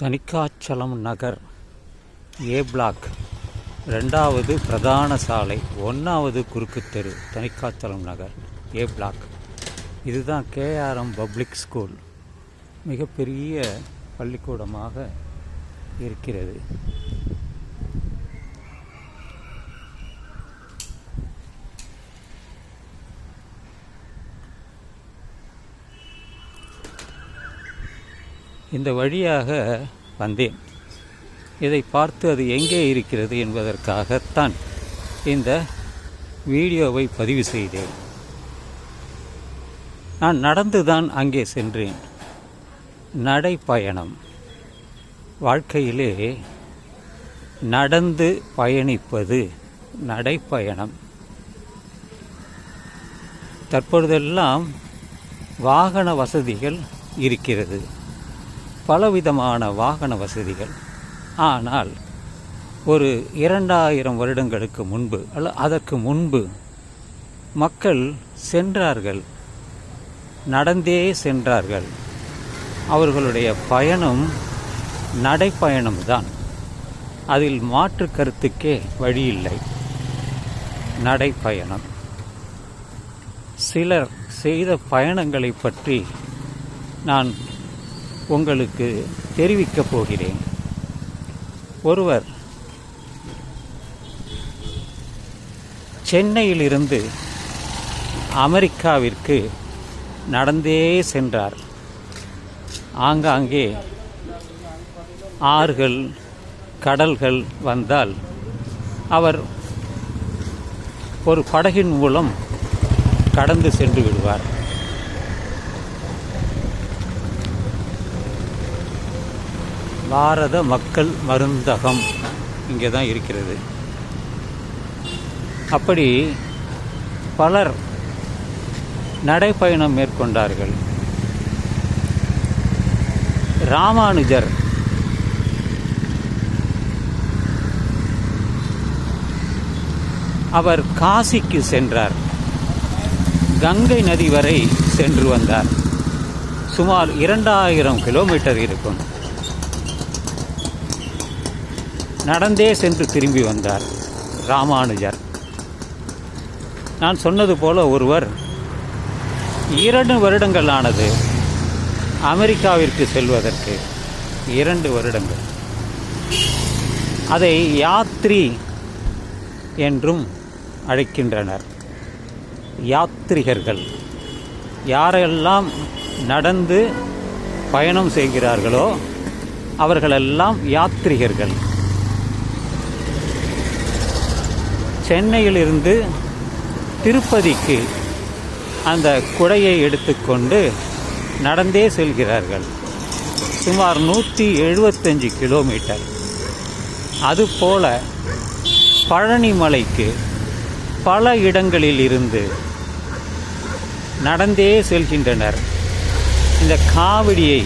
Thanikachalam Nagar. A black ரெண்டாவது பிரதான சாலை ஒன்றாவது குறுக்கு தெரு தனிக்காச்சலம் நகர். ஏ பிளாக் இதுதான் கேஆர்எம் பப்ளிக் ஸ்கூல். மிகப்பெரிய பள்ளிக்கூடமாக இருக்கிறது. இந்த வழியாக வந்தேன். இதை பார்த்து அது எங்கே இருக்கிறது என்பதற்காகத்தான் இந்த வீடியோவை பதிவு செய்தேன். நான் நடந்துதான் அங்கே சென்றேன். நடைப்பயணம். வாழ்க்கையிலே நடந்து பயணிப்பது நடைப்பயணம். தற்பொழுதெல்லாம் வாகன வசதிகள் இருக்கிறது. பலவிதமான வாகன வசதிகள். ஆனால் ஒரு இரண்டாயிரம் வருடங்களுக்கு முன்பு அல்ல அதற்கு முன்பு மக்கள் சென்றார்கள். நடந்தே சென்றார்கள். அவர்களுடைய பயணம் நடைப்பயணம்தான் அதில் மாற்று கருத்துக்கே வழியில்லை. நடைப்பயணம். சிலர் செய்த பயணங்களை பற்றி நான் உங்களுக்கு தெரிவிக்கப் போகிறேன். ஒருவர் சென்னையிலிருந்து அமெரிக்காவிற்கு நடந்தே சென்றார். ஆங்காங்கே ஆறுகள் கடல்கள் வந்தால் அவர் ஒரு படகின் மூலம் கடந்து சென்று விடுவார். பாரத மக்கள் மருந்தகம் இங்கே தான் இருக்கிறது. அப்படி பலர் நடைப்பயணம் மேற்கொண்டார்கள். ராமானுஜர் அவர் காசிக்கு சென்றார். கங்கை நதி வரை சென்று வந்தார். சுமார் இரண்டாயிரம் கிலோமீட்டர் இருக்கும். நடந்தே சென்று திரும்பி வந்தார் ராமானுஜர். நான் சொன்னது போல ஒருவர் இரண்டு வருடங்கள் ஆனது அமெரிக்காவிற்கு செல்வதற்கு இரண்டு வருடங்கள். அதை யாத்ரி என்றும் அழைக்கின்றனர். யாத்ரிகர்கள் யாரெல்லாம் நடந்து பயணம் செய்கிறார்களோ அவர்களெல்லாம் யாத்ரிகர்கள். சென்னையிலிருந்து திருப்பதிக்கு அந்த குடையை எடுத்துக்கொண்டு நடந்தே செல்கிறார்கள். சுமார் நூற்றி எழுபத்தஞ்சு கிலோமீட்டர். அதுபோல பழனிமலைக்கு பல இடங்களில் இருந்து நடந்தே செல்கின்றனர். இந்த காவடியை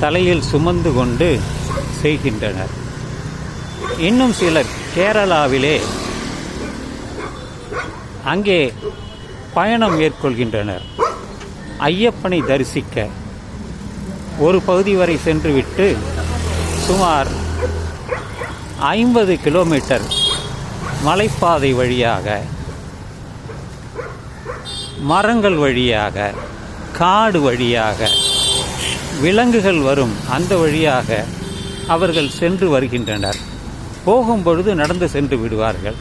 தலையில் சுமந்து கொண்டு செய்கின்றனர் இன்னும் சிலர் கேரளாவிலே அங்கே பயணம் மேற்கொள்கின்றனர். ஐயப்பனை தரிசிக்க ஒரு பகுதி வரை சென்றுவிட்டு சுமார் ஐம்பது கிலோமீட்டர் மலைப்பாதை வழியாக மரங்கள் வழியாக காடு வழியாக விலங்குகள் வரும் அந்த வழியாக அவர்கள் சென்று வருகின்றனர். போகும்பொழுது நடந்து சென்று விடுவார்கள்.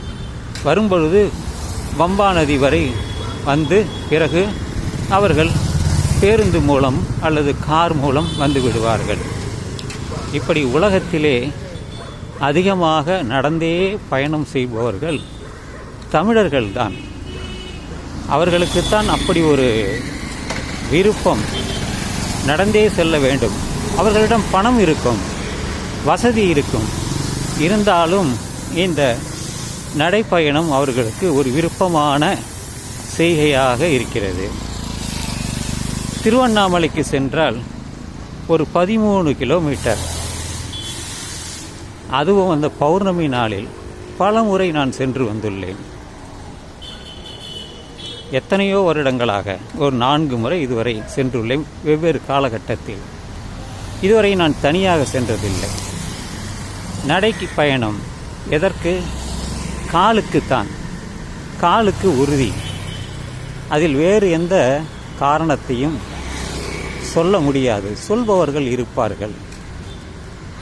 வரும்பொழுது பம்பா நதி வரை வந்து பிறகு அவர்கள் பேருந்து மூலம் அல்லது கார் மூலம் வந்து விடுவார்கள். இப்படி உலகத்திலே அதிகமாக நடந்தே பயணம் செய்பவர்கள் தமிழர்கள்தான் அவர்களுக்குத்தான் அப்படி ஒரு விருப்பம் நடந்தே செல்ல வேண்டும். அவர்களிடம் பணம் இருக்கும் வசதி இருக்கும். இருந்தாலும் இந்த நடைப்பயணம் அவர்களுக்கு ஒரு விருப்பமான செய்கையாக இருக்கிறது. திருவண்ணாமலைக்கு சென்றால் ஒரு பதிமூணு கிலோமீட்டர். அதுவும் அந்த பௌர்ணமி நாளில் பல முறை நான் சென்று வந்துள்ளேன். எத்தனையோ வருடங்களாக ஒரு நான்கு முறை இதுவரை சென்றுள்ளேன் வெவ்வேறு காலகட்டத்தில். இதுவரை நான் தனியாக சென்றதில்லை. நடைக்கு பயணம் எதற்கு? காலுக்குத்தான். காலுக்கு உறுதி. அதில் வேறு எந்த காரணத்தையும் சொல்ல முடியாது. சொல்பவர்கள் இருப்பார்கள்.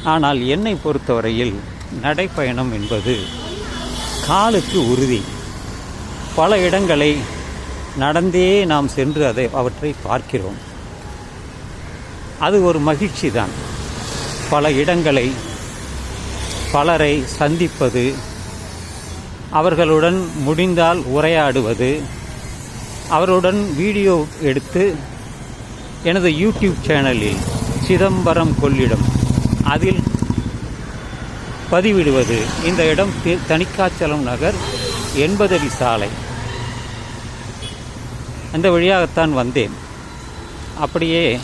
ஆனால் என்னை பொறுத்தவரையில் நடைப்பயணம் என்பது காலுக்கு உறுதி. பல இடங்களை நடந்தே நாம் சென்று அதை அவற்றை பார்க்கிறோம். அது ஒரு மகிழ்ச்சி தான் பல இடங்களை பலரை சந்திப்பது அவர்களுடன் முடிந்தால் உரையாடுவது. அவருடன் வீடியோ எடுத்து எனது யூடியூப் சேனலில் சிதம்பரம் கொள்ளிடம் அதில் பதிவிடுவது. இந்த இடம் தி- தணிக்காச்சலம் நகர் எண்பதடி சாலை. அந்த வழியாகத்தான் வந்தேன். அப்படியே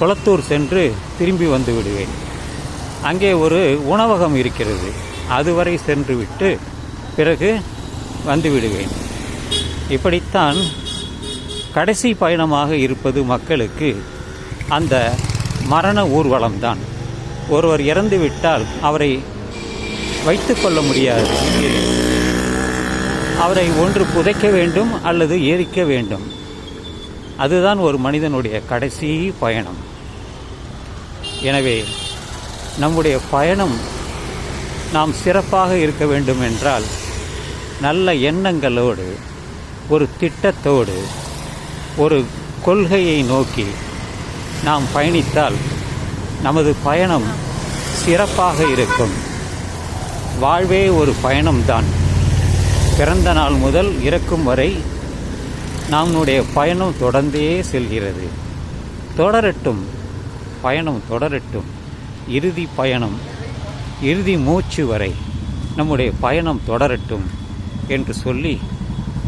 குளத்தூர் சென்று திரும்பி வந்து விடுவேன். அங்கே ஒரு உணவகம் இருக்கிறது. அதுவரை சென்றுவிட்டு பிறகு வந்து விடுவேன் இப்படித்தான் கடைசி பயணமாக இருப்பது மக்களுக்கு அந்த மரண ஊர்வலம்தான். ஒருவர் இறந்து விட்டால் அவரை வைத்துக்கொள்ள முடியாது. அவரை ஒன்று புதைக்க வேண்டும் அல்லது எரிக்க வேண்டும். அதுதான் ஒரு மனிதனுடைய கடைசி பயணம். எனவே நம்முடைய பயணம் நாம் சிறப்பாக இருக்க வேண்டும் என்றால் நல்ல எண்ணங்களோடு ஒரு திட்டத்தோடு ஒரு கொள்கையை நோக்கி நாம் பயணித்தால் நமது பயணம் சிறப்பாக இருக்கும். வாழ்வே ஒரு பயணம்தான். பிறந்த நாள் முதல் இறக்கும் வரை நம்முடைய பயணம் தொடர்ந்தே செல்கிறது. தொடரட்டும் பயணம் தொடரட்டும். இறுதி பயணம் இறுதி மூச்சு வரை நம்முடைய பயணம் தொடரட்டும் என்று சொல்லி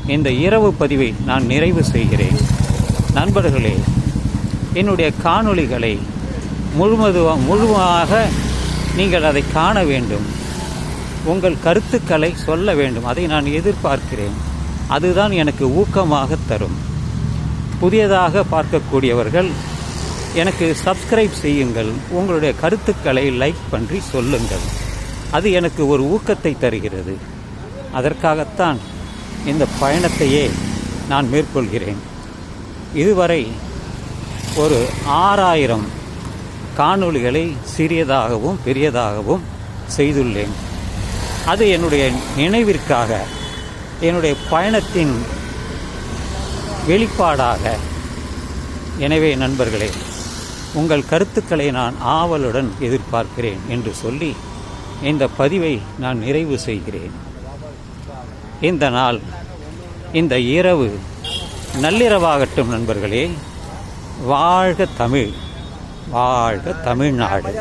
இந்த இரவு பதிவை நான் நிறைவு செய்கிறேன். நண்பர்களே என்னுடைய காணொளிகளை முழுமது முழுமையாக நீங்கள் அதை காண வேண்டும். உங்கள் கருத்துக்களை சொல்ல வேண்டும். அதை நான் எதிர்பார்க்கிறேன். அதுதான் எனக்கு ஊக்கமாக தரும். புதியதாக பார்க்கக்கூடியவர்கள் எனக்கு சப்ஸ்கிரைப் செய்யுங்கள். உங்களுடைய கருத்துக்களை லைக் பண்ணி சொல்லுங்கள். அது எனக்கு ஒரு ஊக்கத்தை தருகிறது. அதற்காகத்தான் இந்த பயணத்தையே நான் மேற்கொள்கிறேன். இதுவரை ஒரு ஆறாயிரம் காணொளிகளை சிறியதாகவும் பெரியதாகவும் செய்துள்ளேன். அது என்னுடைய நினைவிற்காக என்னுடைய பயணத்தின் வெளிப்பாடாக. எனவே நண்பர்களே உங்கள் கருத்துக்களை நான் ஆவலுடன் எதிர்பார்க்கிறேன் என்று சொல்லி இந்த பதிவை நான் நிறைவு செய்கிறேன். இந்த நாள் இந்த இரவு நள்ளிரவாகட்டும் நண்பர்களே. வாழ்க தமிழ் வாழ்க தமிழ்நாடு.